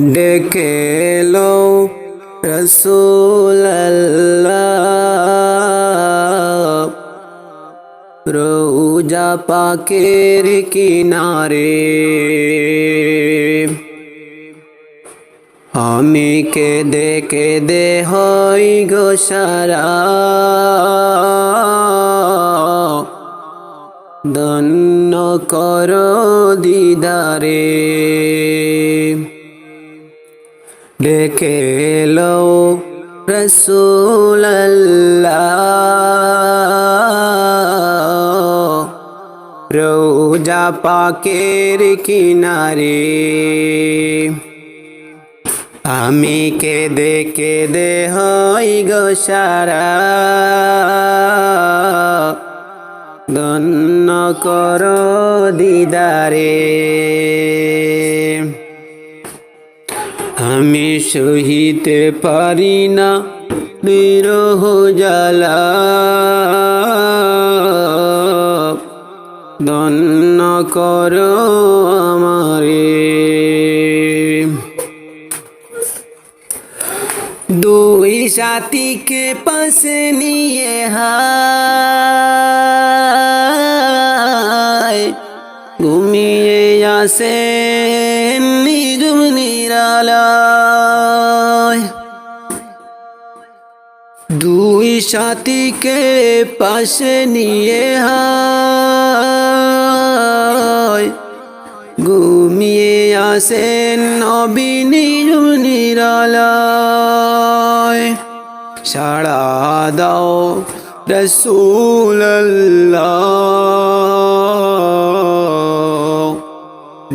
ডেকে লো রসুল রোজা পাকের কিনারে। আমি কেদে কেদে হই গো সারা। দন্ন কর দিদারে। ডেকে লো রসুল রোজা পাকের কিনারে। আমি কেদে কেদে হই গো সারা। দন্ন কর দিদারে। আমি সহিতে পারি না বিরহ জ্বালা। দন্ন কর আমারে। দুই সাথীকে পাশে নিয়ে হায়, ঘুমিয়ে আসে নিজুম নিরালায়। সাথীকে পাশে নিয়ে হায় ঘুমিয়ে আসেন নিজুম নিরালায়। সাড়া দাও রসুল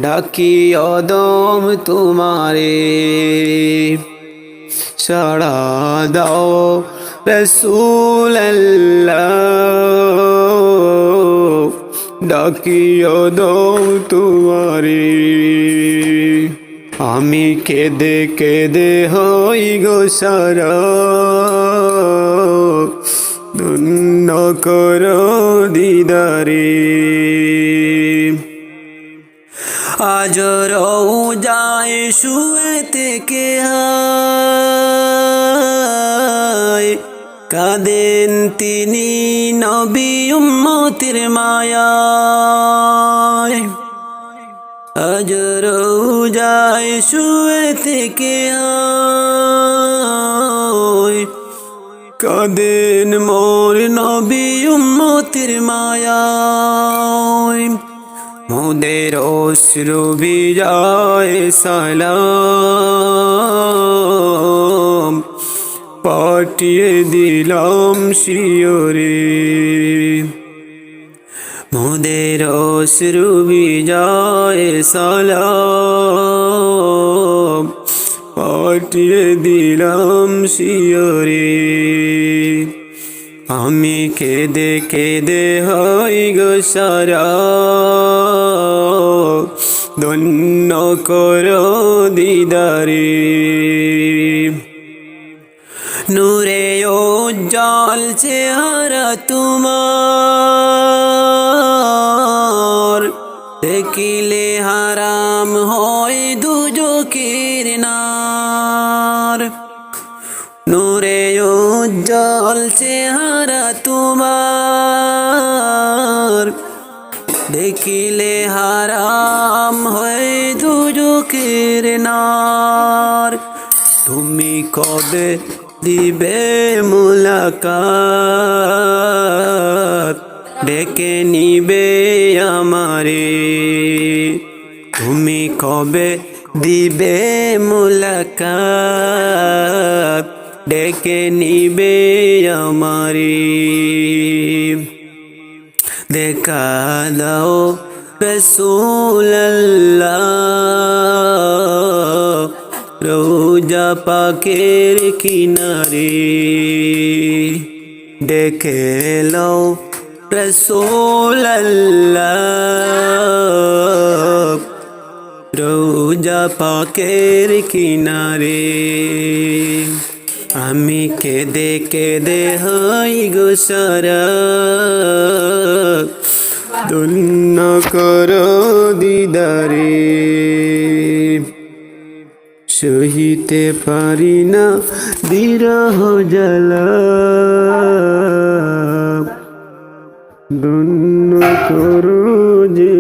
ডাকি অদম তোমারে। সাড়া দাও রসুল ডাকি অদম তোমারে। আমি কেদে কেদে হই গো সারা। ধন্য কর দিদারে। আজ রৌ যায় শুয়ে থেকে হায়। কাঁদেন তিনি নবী উম্মতির মায়ায়। আজ রোজায় শুয়ে থেকে কাঁদেন মোর নবী উম্মতির মায়ায়। মোদের অশ্রু বিজয় সালাম। পাঠিয়ে দিলাম শিওরে। মোদের অশ্রু বিজয় সালাম। পাঠিয়ে দিলাম শিওরে। আমি কেদে কেদে হই গো সারা। ধন্য কর দিদারে। নূরে জল চেহারা তোমার। দেখিলে হারাম হয় দুজকের নার। নূরে উজ্জ্বল চেহারা তোমার। দেখিলে হারাম হয় দুজকের নার। তুমি কবে দিবে মুলাকাত, ডেকে নিবে আমারে। তুমি কবে দিবে মুলাকাত, ডেকে নিবে আমারে। দেখা দাও রসুল্লাহ রোজা পাকের কিনারে ডেকে লো রসুল্লাহ রোজা পাকের কিনারে আমি কেদে কেদে হই গো সারা। ধন্য কর দিদারে। সহিতে পারি না। বিরহ জ্বালা। ধন্য করো যে